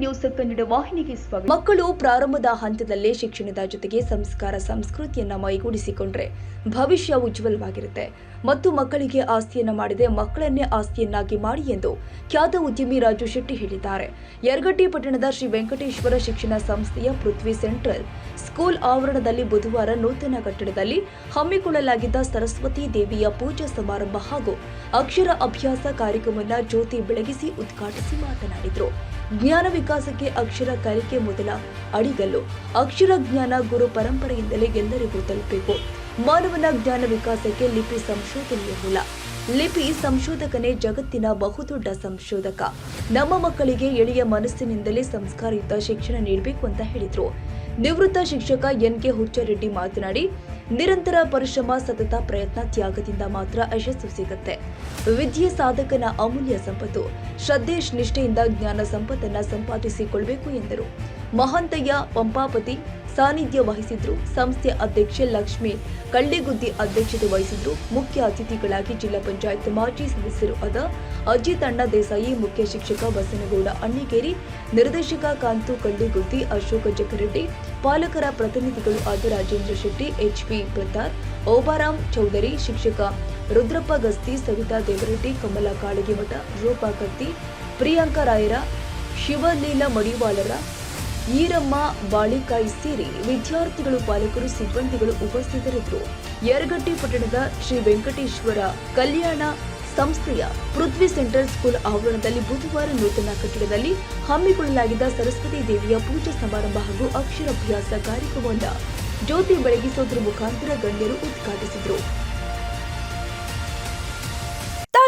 News Kannada ವಾಹಿನಿಗೆ ಸ್ವಾಗತ. ಮಕ್ಕಳು ಪ್ರಾರಂಭದ ಹಂತದಲ್ಲೇ ಶಿಕ್ಷಣದ ಜೊತೆಗೆ ಸಂಸ್ಕಾರ ಸಂಸ್ಕೃತಿಯನ್ನ ಮೈಗೂಡಿಸಿಕೊಂಡ್ರೆ ಭವಿಷ್ಯ ಉಜ್ವಲವಾಗಿರುತ್ತೆ. ಮತ್ತು ಮಕ್ಕಳಿಗೆ ಆಸ್ತಿಯನ್ನ ಮಾಡಿದೆ ಮಕ್ಕಳನ್ನೇ ಆಸ್ತಿಯನ್ನಾಗಿ ಮಾಡಿ ಎಂದು ಖ್ಯಾತ ಉದ್ಯಮಿ ರಾಜು ಶೆಟ್ಟಿ ಹೇಳಿದ್ದಾರೆ. ಯರಗಟ್ಟಿ ಪಟ್ಟಣದ ಶ್ರೀ ವೆಂಕಟೇಶ್ವರ ಶಿಕ್ಷಣ ಸಂಸ್ಥೆಯ ಪೃಥ್ವಿ ಸೆಂಟ್ರಲ್ ಸ್ಕೂಲ್ ಆವರಣದಲ್ಲಿ ಬುಧವಾರ ನೂತನ ಕಟ್ಟಡದಲ್ಲಿ ಹಮ್ಮಿಕೊಳ್ಳಲಾಗಿದ್ದ ಸರಸ್ವತಿ ದೇವಿಯ ಪೂಜಾ ಸಮಾರಂಭ ಹಾಗೂ ಅಕ್ಷರ ಅಭ್ಯಾಸ ಕಾರ್ಯಕ್ರಮವನ್ನು ಜ್ಯೋತಿ ಬೆಳಗಿಸಿ ಉದ್ಘಾಟಿಸಿ ಮಾತನಾಡಿದರು. ಜ್ಞಾನ ವಿಕಾಸಕ್ಕೆ ಅಕ್ಷರ ಕಲಿಕೆ ಮೊದಲ ಅಡಿಗಲ್ಲು. ಅಕ್ಷರ ಜ್ಞಾನ ಗುರು ಪರಂಪರೆಯಿಂದಲೇ ಎಲ್ಲರಿಗೂ ತಲುಪಬೇಕು. ಮಾನವನ ಜ್ಞಾನ ವಿಕಾಸಕ್ಕೆ ಲಿಪಿ ಸಂಶೋಧನೆಯ ಮೂಲ. ಲಿಪಿ ಸಂಶೋಧಕನೇ ಜಗತ್ತಿನ ಬಹುದೊಡ್ಡ ಸಂಶೋಧಕ. ನಮ್ಮ ಮಕ್ಕಳಿಗೆ ಎಳೆಯ ಮನಸ್ಸಿನಿಂದಲೇ ಸಂಸ್ಕಾರಯುತ ಶಿಕ್ಷಣ ನೀಡಬೇಕು ಅಂತ ಹೇಳಿದ್ರು. ನಿವೃತ್ತ ಶಿಕ್ಷಕ ಎನ್ ಕೆ ಹುಚ್ಚರೆಡ್ಡಿ ಮಾತನಾಡಿ ನಿರಂತರ ಪರಿಶ್ರಮ, ಸತತ ಪ್ರಯತ್ನ, ತ್ಯಾಗದಿಂದ ಮಾತ್ರ ಯಶಸ್ಸು ಸಿಗುತ್ತೆ. ವಿದ್ಯೆ ಸಾಧಕನ ಅಮೂಲ್ಯ ಸಂಪತ್ತು. ಶ್ರದ್ಧೆ, ನಿಷ್ಠೆಯಿಂದ ಜ್ಞಾನ ಸಂಪತ್ತನ್ನ ಸಂಪಾದಿಸಿಕೊಳ್ಬೇಕು ಎಂದರು. ಮಹಾಂತಯ್ಯ, ಪಂಪಾಪತಿ ಸಾನ್ನಿಧ್ಯ ವಹಿಸಿದ್ರು. ಸಂಸ್ಥೆ ಅಧ್ಯಕ್ಷೆ ಲಕ್ಷ್ಮಿ ಕಳ್ಳಿಗುದ್ದಿ ಅಧ್ಯಕ್ಷತೆ ವಹಿಸಿದ್ರು. ಮುಖ್ಯ ಅತಿಥಿಗಳಾಗಿ ಜಿಲ್ಲಾ ಪಂಚಾಯತ್ ಮಾಜಿ ಸದಸ್ಯರು ಅದ ಅಜಿತ್ ಅಣ್ಣ ದೇಸಾಯಿ, ಮುಖ್ಯ ಶಿಕ್ಷಕ ಬಸನಗೌಡ ಅಣ್ಣಿಗೇರಿ ನಿರ್ದೇಶಕ ಕಾಂತು ಕಳ್ಳಿಗುದ್ದಿ, ಅಶೋಕ ಜಕರೆಡ್ಡಿ ಪಾಲಕರ ಪ್ರತಿನಿಧಿಗಳು ಆದ ರಾಜೇಂದ್ರ ಶೆಟ್ಟಿ, ಎಚ್ಪಿ ಪ್ರತಾಪ್ ಓಬಾರಾಮ್ ಚೌಧರಿ, ಶಿಕ್ಷಕ ರುದ್ರಪ್ಪ ಗಸ್ತಿ, ಸವಿತಾ ದೇವರೆಡ್ಡಿ, ಕಮಲಾ ಕಾಳಗಿಮಠ ರೂಪಾ ಕತ್ತಿ, ಪ್ರಿಯಾಂಕ ರಾಯರ, ಶಿವಲೀಲಾ ಮಡಿವಾಳರ ಈರಮ್ಮ ಬಾಳಿಕಾಯಿ ಸೇರಿ ವಿದ್ಯಾರ್ಥಿಗಳು, ಪಾಲಕರು, ಸಿಬ್ಬಂದಿಗಳು ಉಪಸ್ಥಿತರಿದ್ದರು ಯರಗಟ್ಟಿ ಪಟ್ಟಣದ ಶ್ರೀ ವೆಂಕಟೇಶ್ವರ ಕಲ್ಯಾಣ ಸಂಸ್ಥೆಯ ಪೃಥ್ವಿ ಸೆಂಟ್ರಲ್ ಸ್ಕೂಲ್ ಆವರಣದಲ್ಲಿ ಬುಧವಾರ ನೂತನ ಕಟ್ಟಡದಲ್ಲಿ ಹಮ್ಮಿಕೊಳ್ಳಲಾಗಿದ್ದ ಸರಸ್ವತಿ ದೇವಿಯ ಪೂಜಾ ಸಮಾರಂಭ ಹಾಗೂ ಅಕ್ಷರಾಭ್ಯಾಸ ಕಾರ್ಯಕ್ರಮವನ್ನ ಜ್ಯೋತಿ ಬೆಳಗಿಸೋದ್ರ ಮುಖಾಂತರ ಗಣ್ಯರು ಉದ್ಘಾಟಿಸಿದರು.